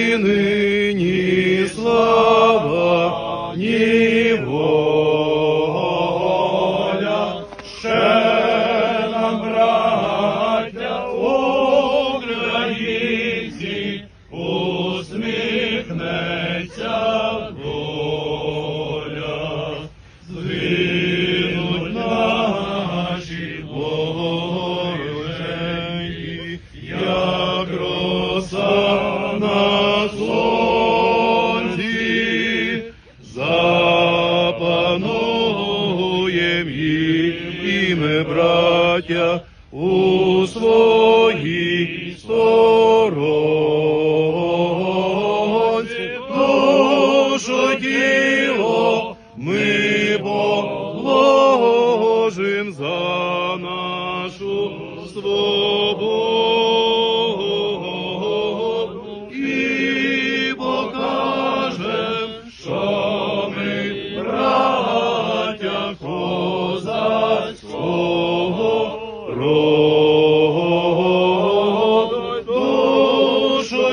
Нині слава, ні воля, ще нам, браття українці, усміхнеться ми, браття, у своїй сторонці, душу тіло ми положим за нашу свободу